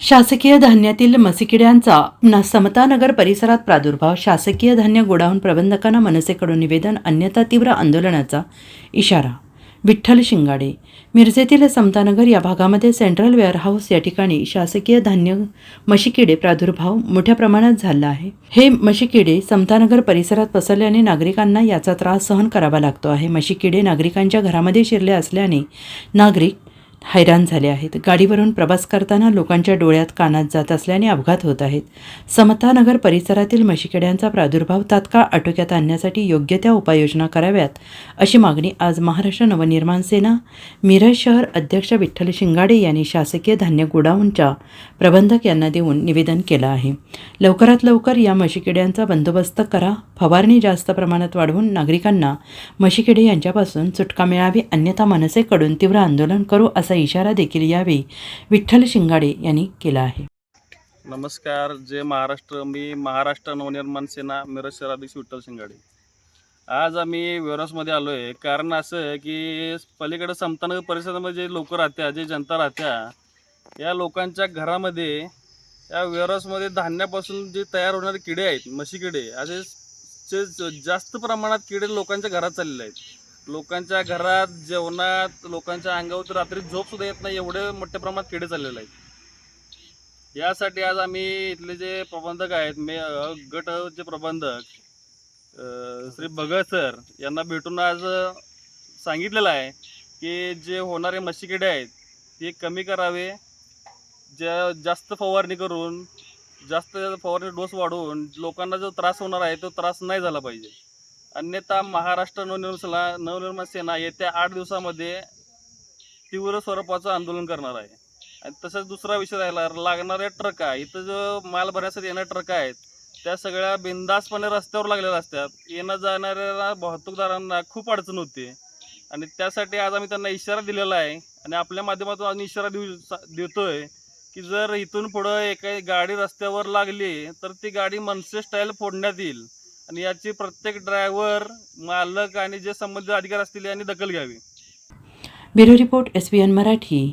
शासकीय धान्यातील मसिकिड्यांचा न- समतानगर परिसरात प्रादुर्भाव. शासकीय धान्य गोडाऊन प्रबंधकांना मनसेकडून निवेदन अन्यथा तीव्र आंदोलनाचा इशारा. विठ्ठल शिंगाडे. मिरजेतील समतानगर या भागामध्ये सेंट्रल वेअरहाऊस या ठिकाणी शासकीय धान्य मशिकिडे प्रादुर्भाव मोठ्या प्रमाणात झाला आहे. हे मशिकिडे समतानगर परिसरात पसरल्याने नागरिकांना याचा त्रास सहन करावा लागतो आहे. मशिकिडे नागरिकांच्या घरामध्ये शिरले असल्याने नागरिक हैराण झाले आहेत. गाडीवरून प्रवास करताना लोकांच्या डोळ्यात कानात जात असल्याने अपघात होत आहेत. समतानगर परिसरातील मशिकिड्यांचा प्रादुर्भाव तात्काळ आटोक्यात आणण्यासाठी योग्य त्या उपाययोजना कराव्यात अशी मागणी आज महाराष्ट्र नवनिर्माण सेना मिरज शहर अध्यक्ष विठ्ठल शिंगाडे यांनी शासकीय धान्य गोडाऊनच्या प्रबंधक यांना देऊन निवेदन केलं आहे. लवकरात लवकर या म्हशीकिड्यांचा बंदोबस्त करा. फवारणी जास्त प्रमाणात वाढवून नागरिकांना म्हशीकिडे यांच्यापासून सुटका मिळावी अन्यथा मनसेकडून तीव्र आंदोलन करू असा इशारा देखील यावेळी विठ्ठल शिंगाडे यांनी केला आहे. नमस्कार जय महाराष्ट्र. मी महाराष्ट्र नवनिर्माण सेना मिरज शहराध्यक्ष विठ्ठल शिंगाडे. आज आम्ही वेरसमध्ये आलो आहे कारण असं आहे की पलीकडे समतानगर परिसरामध्ये जे लोक राहत्या जे जनता राहत्या या लोकांच्या घरामध्ये या वेरसमध्ये धान्यापासून जे तयार होणारे किडे आहेत म्हशी किडे असे जास्त प्रमाणात किडे लोकांच्या घरात चाललेले आहेत. लोकांच्या घरात जेवणात लोकांच्या अंगावर रात्री रात्री झोपसुद्धा येत नाही एवढे मोठ्या प्रमाणात किडे चाललेले आहेत. यासाठी आज आम्ही इथले जे प्रबंधक आहेत मे अ, गट जे प्रबंधक श्री भगत सर यांना भेटून आज सांगितलेलं आहे की जे होणारे मशिकिडे आहेत ते कमी करावे ज्या जास्त फवारणी करून जास्त फवारणी डोस वाढवून लोकांना जो त्रास होणार आहे तो त्रास नाही झाला पाहिजे. अन्यथा महाराष्ट्र नवनिर्माण नवनिर्माण सेना येत्या आठ दिवसामध्ये तीव्र स्वरूपाचं आंदोलन करणार आहे. आणि तसंच दुसरा विषय राहिला लागणाऱ्या ट्रका. इथं जो माल भरण्यासाठी येणाऱ्या ट्रका आहेत त्या सगळ्या बिंदासपणे रस्त्यावर लागलेल्या असतात. येणं जाणाऱ्या वाहतूकदारांना खूप अडचण होते. आणि त्यासाठी आज आम्ही त्यांना इशारा दिलेला आहे. आणि आपल्या माध्यमातून आम्ही इशारा देऊ सा- देतोय की जर इथून पुढं एका गाडी रस्त्यावर लागली तर ती गाडी मनसे स्टाईल फोडण्यात येईल. आणि याची प्रत्येक ड्रायव्हर मालक आणि जे संबंधित अधिकारी असतील यांनी दखल घ्यावी. Bureau report S N Marathi.